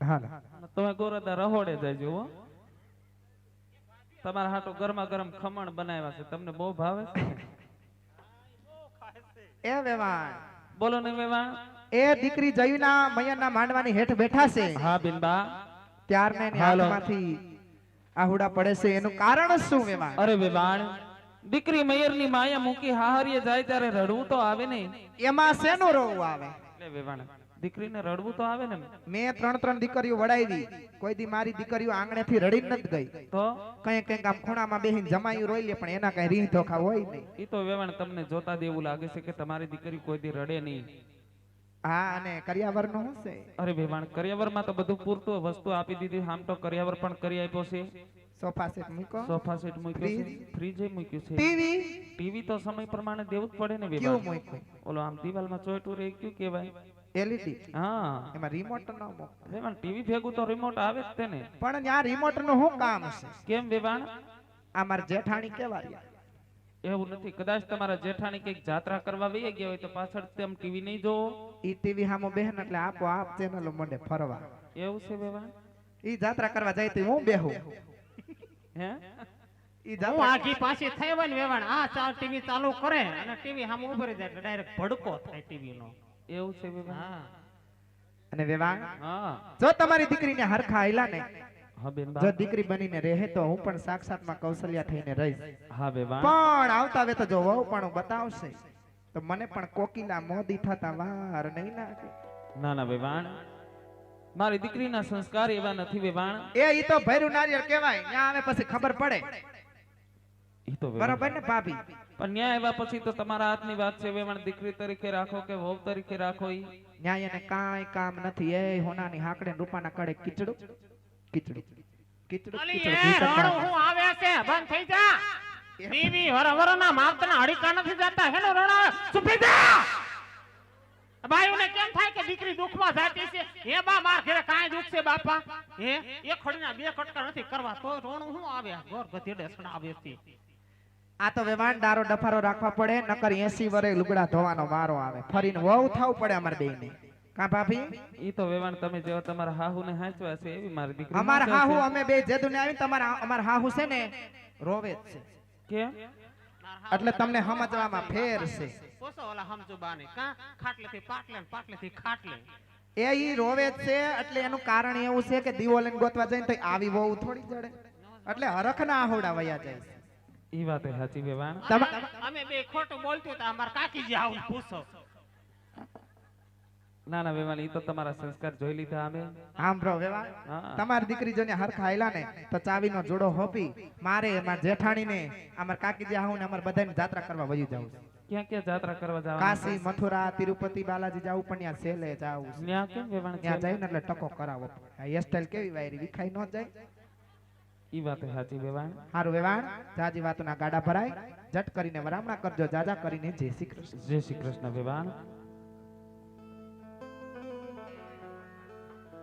હા તમે ગોરદા રહોડે જજો હો. તમારા હાટો ગરમા ગરમ ખમણ બનાવ્યા છે. તમને બહુ ભાવે છે? એ વેવાણ. બોલો ને વેવાણ. એ દીકરી જયુના મૈયાના માંડવાની હેઠ બેઠા છે. હા બિનબા. ત્યારને હાથમાંથી આહુડા પડે છે. એનું કારણ શું વેવાણ? અરે વેવાણ દીકરી મયરની માયા મૂકી હાહરીએ જાય ત્યારે રડવું તો આવે ને એમાં શેનું રોવું આવે? વેવાણ. દીકરીને રડવું તો આવે ને મેં? ત્રણ ત્રણ દીકરીઓ વડાવી કોઈ દી મારી દીકરીઓ આંગણેથી રડી નથી ગઈ. તો? કઈ કઈ આમ ખૂણામાં બેહીને જમાયું રોઈ લે પણ એના કઈ રીહ ધોખા હોય નહીં. એ તો વેવાણ તમને જોતા એવું લાગે છે કે તમારી દીકરી કોઈ દી રડે નહીં. હા અને કરિયાવરનું હશે. અરે વેવાણ કરિયાવરમાં તો બધું પૂરતું વસ્તુ આપી દીધી. આમ તો કરિયાવર પણ કરી આપ્યો છે. સોફા સેટ મૂકો. સોફા સેટ મૂક્યો છે. ફ્રીજ મૂક્યું છે. ટીવી ટીવી તો સમય પ્રમાણે દેવું જ પડે ને વેવાણ? ઓલો આમ દિવાલમાં ચોટું રહી ગયું કેવાય એલઈડી હા. એમાં રિમોટ ન મૂકો ટીવી ભેગું તો રિમોટ આવે જ તેને. પણ આ રિમોટનું શું કામ છે કેમ વેવાણ? આ માર જેઠાણી કેવા રહ્યા એવું નથી. કદાચ તમારા જેઠાણી કંઈક જાત્રા કરવા વહી ગયા હોય તો પાછળ તેમ ટીવી નહીં જોવો? ઈ ટીવી હામો બેહન એટલે આપો આપ ચેનલો મંડે ફરવા. એવું છે વેવાણ? ઈ જાત્રા કરવા જાય તો હું બેહું? હે? ઈ હું આખી પાછી થઈ હોય ને વેવાણ આ ચાર ટીવી ચાલુ કરે અને ટીવી હામો ઉભરી જાય ડાયરેક્ટ ભડકો થાય ટીવી નો. એવું છે વિવાહ અને વિવાહ જો તમારી દીકરીને હરખા આયલા ને જો દીકરી બનીને રહે તો હું પણ સાક્ષાતમાં કૌશલ્યા થઈને રહીશ. હા વિવાહ પણ આવતા વે તો જો વહુ પણ બતાવશે તો મને પણ કોકિલા મોદી થતા વાર નહીં લાગે. ના ના વિવાહ મારી દીકરીના સંસ્કાર એવા નથી વેવાણ. એ ઈ તો ભૈરું નારિયેળ કહેવાય ત્યાં આવે પછી ખબર પડે. બરોબર ને ભાભી? પણ ન્યાય આવ્યા પછી તો તમારા હાથની વાત છે વેવાણ દીકરી તરીકે રાખો કે વહુ તરીકે રાખો ઈ? ન્યાય એને કાંઈ કામ નથી. એ હોનાની હાકડે રૂપાના કડે કીચડું. કીચડું. કીચડું કીચડું. એ કીચડું રણું હું આવે છે બંધ થઈ જા. ટીવી વર વર ના માપતના હડીકા નથી જતા. હેલો રણા. ચૂપી જા ભાઈઓને કેમ થાય કે દીકરી દુઃખમાં જાતી છે? હે બા માર ઘરે કાંઈ દુઃખ છે બાપા? હે? એક ખડીના બે કટકા નથી કરવા. તો રોણું શું આવે ગધેડે છે. આ તો દારો ડફારો રાખવા પડે નકર 80 વરે લુગડા ધોવાનો વારો આવે. ફરીને વહુ થાવું પડે અમાર બેયને. કા ભાભી? ઈ તો વેવાણ તમે જેવા તમારા હાહુને હાંચવા છે એવી મારી દીકરી અમાર હાહુ અમે બે જેદુને આવી તમારા અમાર હાહુ છે ને રોવે જ છે. કેમ? એટલે તમને સમજવામાં ફેર છે. પોસો ઓલા સમજુ બાને કા? ખાટલેથી પાટલે પાટલેથી ખાટલે. એ ઈ રોવે જ છે એટલે એનું કારણ એવું છે કે દીવો લઈને ગોતવા જઈને તો આવી વહુ થોડી જડે. એટલે હરખના આહોડા વયા જાય છે. ઈ વાત એ સાચી વેવાણ તમા- અમે- બે ખોટું બોલતું તો અમાર કાકીજી આવું પૂછો. ના ના વેવાણ ઈ તો તમારા સંસ્કાર જોઈ લીધા અમે. આમ બ્રો વેવાણ તમારી દીકરી જોને હરખા આયલા ને તો ચાવીનો જોડો હોપી મારે માર જેઠાણીને અમાર કાકીજી હાહુને અમાર બધાને જાત્રા કરવા વયું જાવું ક્યાં ક્યાં જાત્રા કરવા કાશી મથુરા તિરુપતિ બાલાજી જાવ પણ ત્યાં સેલે જાવ ત્યાં કેમ વેવાણ ત્યાં જાય જઈને એટલે ટકો કરાવો. આ હેરસ્ટાઈલ કેવી વાયરી વિખાઈ ન જાય. ઈ વાત સાચી વેવાણ. હારું વેવાણ જાજી વાતોના ગાડા ભરાય. જટ કરીને વરામણા કરજો જાજા કરીને જય શ્રી કૃષ્ણ. જય શ્રી કૃષ્ણ વેવાણ.